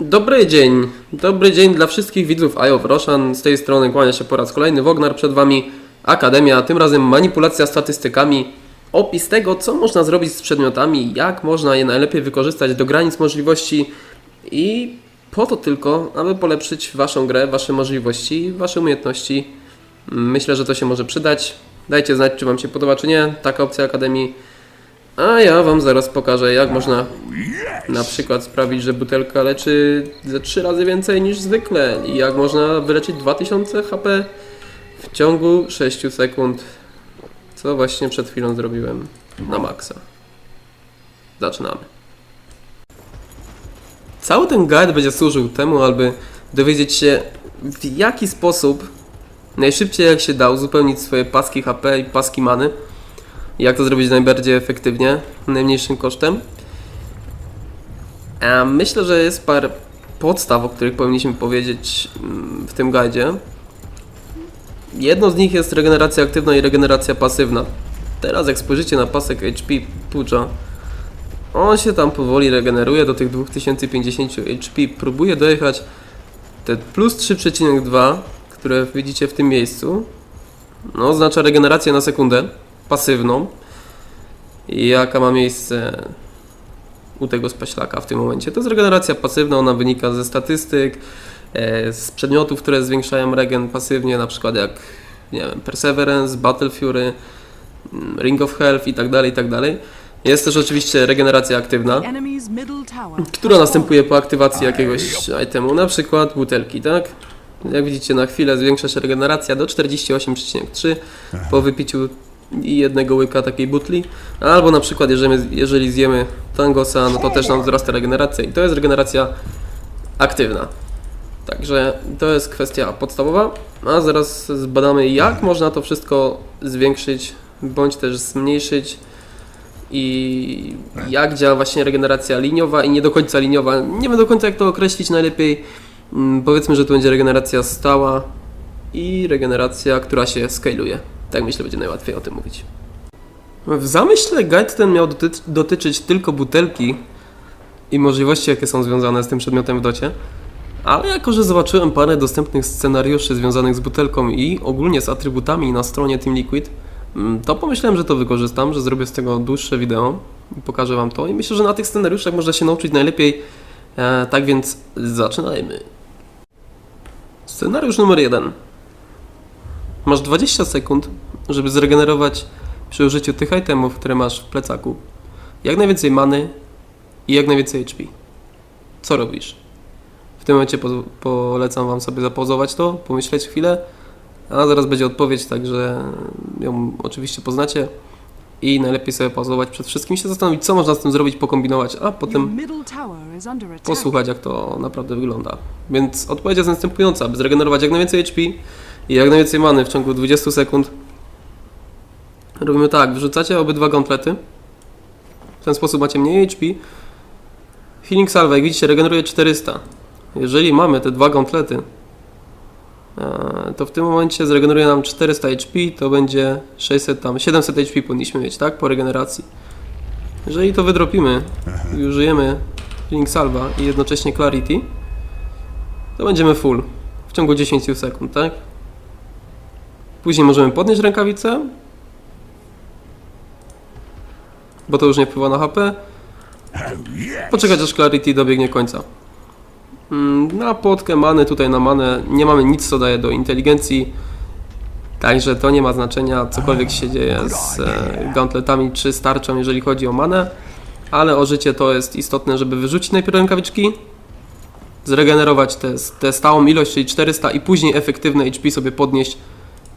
Dobry dzień, dobry dzień dla wszystkich widzów Eye of Roshan. Z tej strony kłania się po raz kolejny Wognar przed Wami, Akademia, tym razem manipulacja statystykami, opis tego, co można zrobić z przedmiotami, jak można je najlepiej wykorzystać do granic możliwości i po to tylko, aby polepszyć Waszą grę, Wasze możliwości, Wasze umiejętności. Myślę, że to się może przydać. Dajcie znać, czy Wam się podoba, czy nie, taka opcja Akademii. A ja Wam zaraz pokażę, jak można na przykład sprawić, że butelka leczy ze 3 razy więcej niż zwykle i jak można wyleczyć 2000 HP w ciągu 6 sekund, co właśnie przed chwilą zrobiłem na maksa. Zaczynamy. Cały ten guide będzie służył temu, aby dowiedzieć się w jaki sposób najszybciej jak się da uzupełnić swoje paski HP i paski many. Jak to zrobić najbardziej efektywnie, najmniejszym kosztem. Myślę, że jest parę podstaw, o których powinniśmy powiedzieć mm, w tym guidzie. Jedno z nich jest regeneracja aktywna i regeneracja pasywna. Teraz jak spojrzycie na pasek HP Pucza, on się tam powoli regeneruje do tych 2050 HP. Próbuje dojechać te plus 3,2, które widzicie w tym miejscu. No, oznacza regenerację na sekundę, pasywną. I jaka ma miejsce u tego spaślaka w tym momencie. To jest regeneracja pasywna, ona wynika ze statystyk, e, z przedmiotów, które zwiększają regen pasywnie, na przykład jak nie wiem, Perseverance, Battle Fury, mm, Ring of Health i tak dalej, i tak dalej. Jest też oczywiście regeneracja aktywna, która następuje po aktywacji jakiegoś itemu, na przykład butelki, tak? Jak widzicie na chwilę zwiększa się regeneracja do 48,3 po wypiciu i jednego łyka takiej butli, albo na przykład jeżeli, jeżeli zjemy tangosa, no to też nam wzrasta regeneracja i to jest regeneracja aktywna. Także to jest kwestia podstawowa, a zaraz zbadamy jak można to wszystko zwiększyć bądź też zmniejszyć i jak działa właśnie regeneracja liniowa i nie do końca liniowa. Nie wiem do końca jak to określić najlepiej. Mm, Powiedzmy, że tu będzie regeneracja stała i regeneracja, która się skaluje. Tak myślę, będzie najłatwiej o tym mówić. W zamyśle guide ten miał doty- dotyczyć tylko butelki i możliwości, jakie są związane z tym przedmiotem w docie. Ale jako, że zobaczyłem parę dostępnych scenariuszy związanych z butelką i ogólnie z atrybutami na stronie Team Liquid, mm, to pomyślałem, że to wykorzystam, że zrobię z tego dłuższe wideo i pokażę Wam to. I myślę, że na tych scenariuszach można się nauczyć najlepiej. E, tak więc zaczynajmy. Scenariusz numer jeden. Masz 20 sekund, żeby zregenerować przy użyciu tych itemów, które masz w plecaku, jak najwięcej many i jak najwięcej HP. Co robisz? W tym momencie po, polecam Wam sobie zapauzować to, pomyśleć chwilę, a zaraz będzie odpowiedź, także ją oczywiście poznacie i najlepiej sobie pauzować przed wszystkim, się zastanowić, co można z tym zrobić, pokombinować, a potem posłuchać, jak to naprawdę wygląda. Więc odpowiedź jest następująca, aby zregenerować jak najwięcej HP i jak najwięcej many w ciągu 20 sekund. Robimy tak, wrzucacie obydwa gauntlety. W ten sposób macie mniej HP. Healing Salve, jak widzicie, regeneruje 400. Jeżeli mamy te dwa gauntlety, e, to w tym momencie zregeneruje nam 400 HP, to będzie 600 tam, 700 HP powinniśmy mieć, tak? Po regeneracji. Jeżeli to wydropimy i użyjemy Healing Salva i jednocześnie Clarity, to będziemy full w ciągu 10 sekund, tak? Później możemy podnieść rękawicę, bo to już nie wpływa na HP. Poczekać aż Clarity dobiegnie końca. Mm, Na płotkę many, tutaj na manę nie mamy nic co daje do inteligencji. Także to nie ma znaczenia, cokolwiek się dzieje z e, gauntletami czy starczą, jeżeli chodzi o manę. Ale o życie to jest istotne, żeby wyrzucić najpierw rękawiczki, zregenerować tę stałą ilość, czyli 400 i później efektywne HP sobie podnieść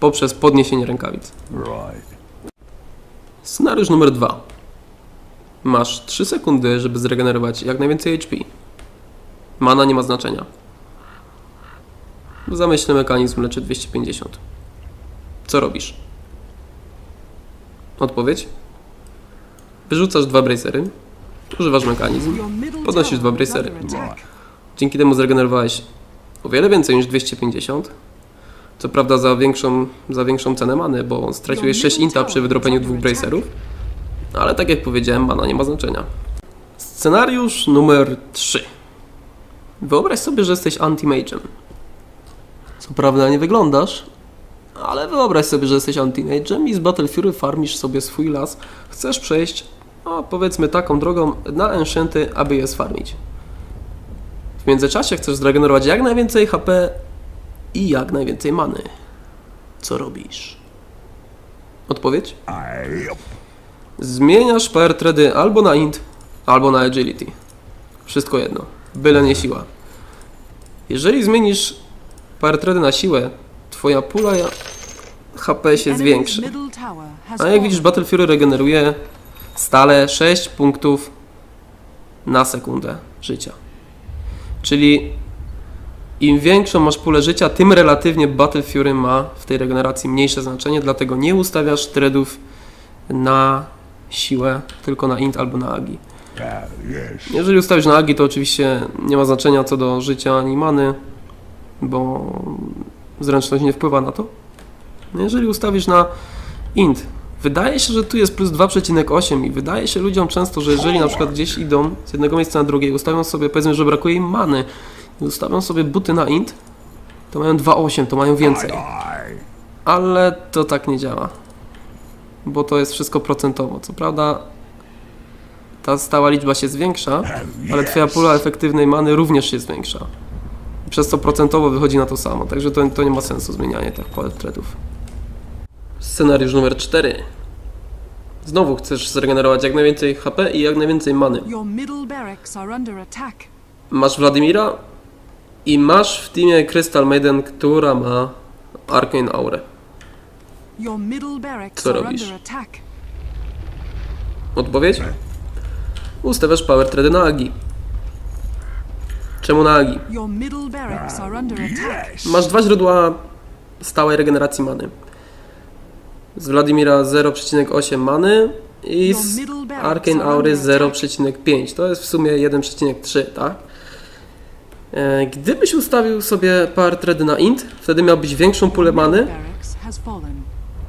poprzez podniesienie rękawic. Scenariusz numer dwa. Masz 3 sekundy, żeby zregenerować jak najwięcej HP. Mana nie ma znaczenia. Zamyślny mechanizm leczy 250. Co robisz? Odpowiedź? Wyrzucasz dwa bracery, używasz mechanizm, podnosisz dwa bracery. Dzięki temu zregenerowałeś o wiele więcej niż 250. Co prawda za większą, za większą cenę many, bo straciłeś 6 inta przy wydropieniu dwóch bracerów. Ale tak jak powiedziałem, mana nie ma znaczenia. Scenariusz numer 3. Wyobraź sobie, że jesteś anti-mage'em. Co prawda nie wyglądasz, ale wyobraź sobie, że jesteś anti-mage'em i z Battle Fury farmisz sobie swój las. Chcesz przejść, no powiedzmy taką drogą na Enchanty, aby je sfarmić. W międzyczasie chcesz zregenerować jak najwięcej HP i jak najwięcej many. Co robisz? Odpowiedź? Zmieniasz power tredy albo na int, albo na agility. Wszystko jedno. Byle nie siła. Jeżeli zmienisz power tredy na siłę, twoja pula HP się zwiększy. A jak widzisz. Battle Fury regeneruje stale 6 punktów na sekundę życia. Czyli im większą masz pulę życia, tym relatywnie Battle Fury ma w tej regeneracji mniejsze znaczenie, dlatego nie ustawiasz threadów na siłę, tylko na int albo na agi. Jeżeli ustawisz na agi, to oczywiście nie ma znaczenia co do życia ani many, bo zręczność nie wpływa na to. Jeżeli ustawisz na int, wydaje się, że tu jest plus 2,8 i wydaje się ludziom często, że jeżeli na przykład gdzieś idą z jednego miejsca na drugie i ustawią sobie, powiedzmy, że brakuje im many i ustawią sobie buty na int, to mają 2,8, to mają więcej. Ale to tak nie działa. Bo to jest wszystko procentowo. Co prawda ta stała liczba się zwiększa, ale twoja pula efektywnej many również się zwiększa. Przez co procentowo wychodzi na to samo. Także to, to nie ma sensu zmienianie tych power threadów. Scenariusz numer 4. Znowu chcesz zregenerować jak najwięcej HP i jak najwięcej many. Masz Wladimira i masz w teamie Crystal Maiden, która ma Arcane Aurę. Co robisz? Odpowiedź? Ustawiasz power thready na Agi. Czemu na Agi? Masz dwa źródła stałej regeneracji many. Z Wladimira 0,8 many i z Arcane Aury 0,5. To jest w sumie 1,3, tak? E, Gdybyś ustawił sobie power thready na int, wtedy miałbyś większą pulę many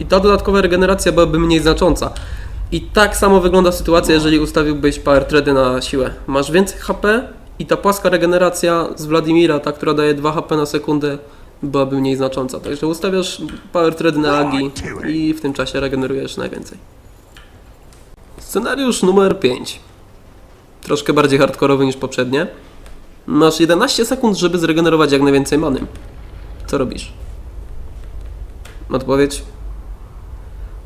i ta dodatkowa regeneracja byłaby mniej znacząca. I tak samo wygląda sytuacja, jeżeli ustawiłbyś power thready na siłę. Masz więcej HP i ta płaska regeneracja z Wladimira, ta, która daje 2 HP na sekundę, byłaby mniej znacząca. Także ustawiasz power thready na agi i w tym czasie regenerujesz najwięcej. Scenariusz numer 5. Troszkę bardziej hardkorowy niż poprzednie. Masz 11 sekund, żeby zregenerować jak najwięcej many. Co robisz? Odpowiedź?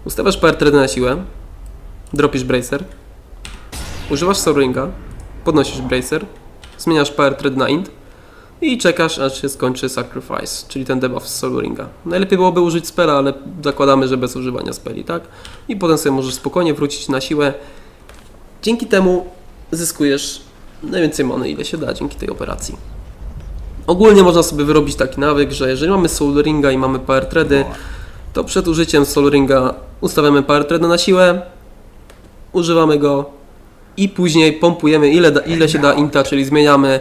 Ustawiasz power thready na siłę, dropisz bracer, używasz Soul Ringa, podnosisz bracer, zmieniasz power thread na int i czekasz aż się skończy sacrifice, czyli ten debuff z Soul Ringa. Najlepiej byłoby użyć spela, ale zakładamy, że bez używania speli, tak? I potem sobie możesz spokojnie wrócić na siłę. Dzięki temu zyskujesz najwięcej mony, ile się da dzięki tej operacji. Ogólnie można sobie wyrobić taki nawyk, że jeżeli mamy Soul Ringa i mamy power thready, to przed użyciem Soul Ringa ustawiamy power threada na siłę, używamy go i później pompujemy ile, da, ile się da inta, czyli zmieniamy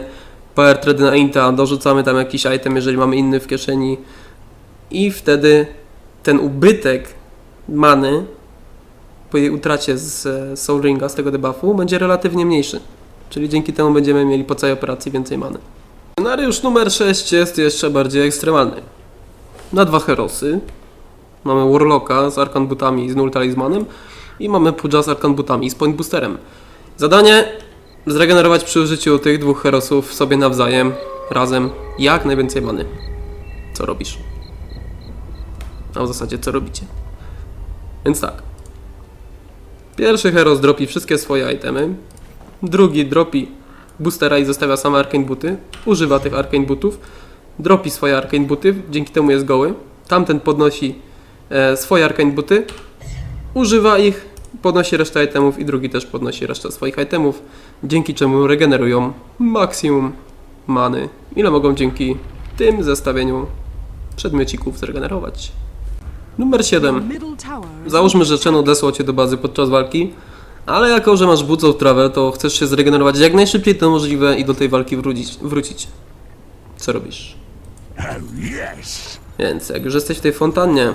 power thready na inta, dorzucamy tam jakiś item, jeżeli mamy inny w kieszeni i wtedy ten ubytek many po jej utracie z e, Soul Ringa, z tego debuffu, będzie relatywnie mniejszy. Czyli dzięki temu będziemy mieli po całej operacji więcej many. Scenariusz numer 6 jest jeszcze bardziej ekstremalny. Na dwa herosy Mamy Warlocka z Arkan Butami i z Null Talismanem i mamy Pudja z Arkan Butami i z Point Boosterem. Zadanie zregenerować przy użyciu tych dwóch herosów sobie nawzajem, razem, jak najwięcej many. Co robisz? A w zasadzie co robicie? Więc tak. Pierwszy heros dropi wszystkie swoje itemy. Drugi dropi boostera i zostawia same Arcane Booty. Używa tych Arcane Bootów. Dropi swoje Arcane Booty, dzięki temu jest goły. Tamten podnosi e, swoje Arcane Booty, używa ich, podnosi resztę itemów i drugi też podnosi resztę swoich itemów, dzięki czemu regenerują maksimum many, ile mogą dzięki tym zestawieniu przedmiocików zregenerować. Numer Your 7. middle tower is Załóżmy, że Chen odesłał Cię do bazy podczas walki, ale jako, że masz budzą trawę, to chcesz się zregenerować jak najszybciej to możliwe i do tej walki wrócić. wrócić. Co robisz? Więc jak już jesteś w tej fontannie,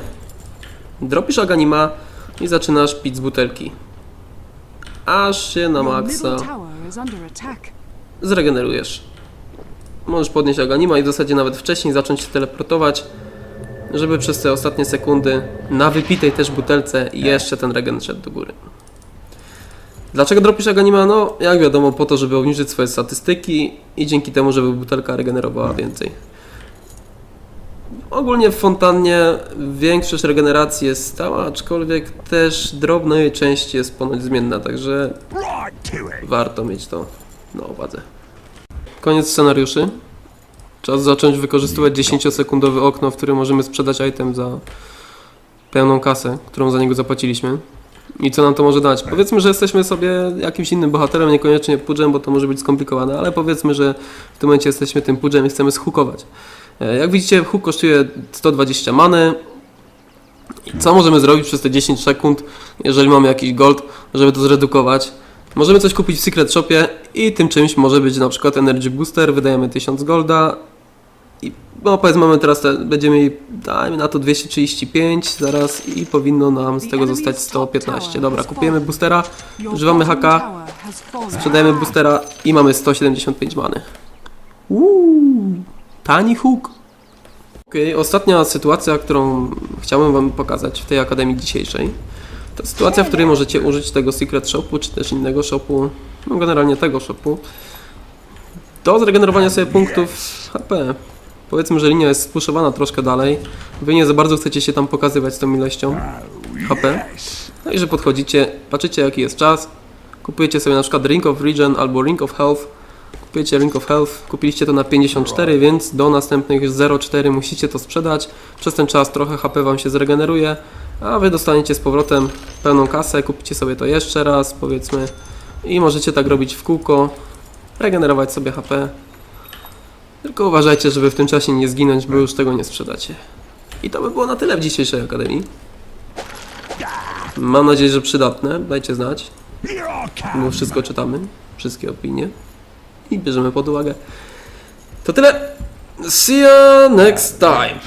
dropisz Aganima i zaczynasz pić z butelki. Aż się na maksa zregenerujesz. możesz podnieść Aganima i w zasadzie nawet wcześniej zacząć się teleportować, żeby przez te ostatnie sekundy na wypitej też butelce jeszcze ten regen szedł do góry. Dlaczego dropisz Aganima? No, jak wiadomo, po to, żeby obniżyć swoje statystyki i dzięki temu, żeby butelka regenerowała więcej. Ogólnie w fontannie większość regeneracji jest stała, aczkolwiek też drobna jej część jest ponoć zmienna, także warto mieć to na uwadze. Koniec scenariuszy. Czas zacząć wykorzystywać 10-sekundowe okno, w którym możemy sprzedać item za pełną kasę, którą za niego zapłaciliśmy. I co nam to może dać? Powiedzmy, że jesteśmy sobie jakimś innym bohaterem, niekoniecznie pudżem, bo to może być skomplikowane, ale powiedzmy, że w tym momencie jesteśmy tym pudżem i chcemy zhukować. E, Jak widzicie, huk kosztuje 120 many. Co możemy zrobić przez te 10 sekund, jeżeli mamy jakiś gold, żeby to zredukować? Możemy coś kupić w Secret Shopie i tym czymś może być na przykład Energy Booster, wydajemy 1000 golda i no powiedzmy mamy teraz, te, będziemy mieli, dajmy na to 235 zaraz i powinno nam z tego zostać 115. Dobra, kupujemy boostera, używamy haka, sprzedajemy boostera i mamy 175 many. Uuu, tani hook. Okej, ostatnia sytuacja, którą chciałbym Wam pokazać w tej akademii dzisiejszej, to sytuacja, w której możecie użyć tego Secret Shopu, czy też innego shopu, no generalnie tego shopu, do zregenerowania sobie punktów HP. Powiedzmy, że linia jest spuszowana troszkę dalej, Wy nie za bardzo chcecie się tam pokazywać z tą ilością HP, no i że podchodzicie, patrzycie jaki jest czas, kupujecie sobie na przykład Ring of Regen albo Ring of Health, kupujecie Ring of Health, kupiliście to na 54, więc do następnych 0,4 musicie to sprzedać. Przez ten czas trochę HP Wam się zregeneruje, a Wy dostaniecie z powrotem pełną kasę, kupicie sobie to jeszcze raz, powiedzmy, i możecie tak robić w kółko, regenerować sobie HP. Tylko uważajcie, żeby w tym czasie nie zginąć, bo już tego nie sprzedacie. I to by było na tyle w dzisiejszej Akademii. Mam nadzieję, że przydatne. Dajcie znać. Bo wszystko czytamy, wszystkie opinie i bierzemy pod uwagę. To tyle. See you next time.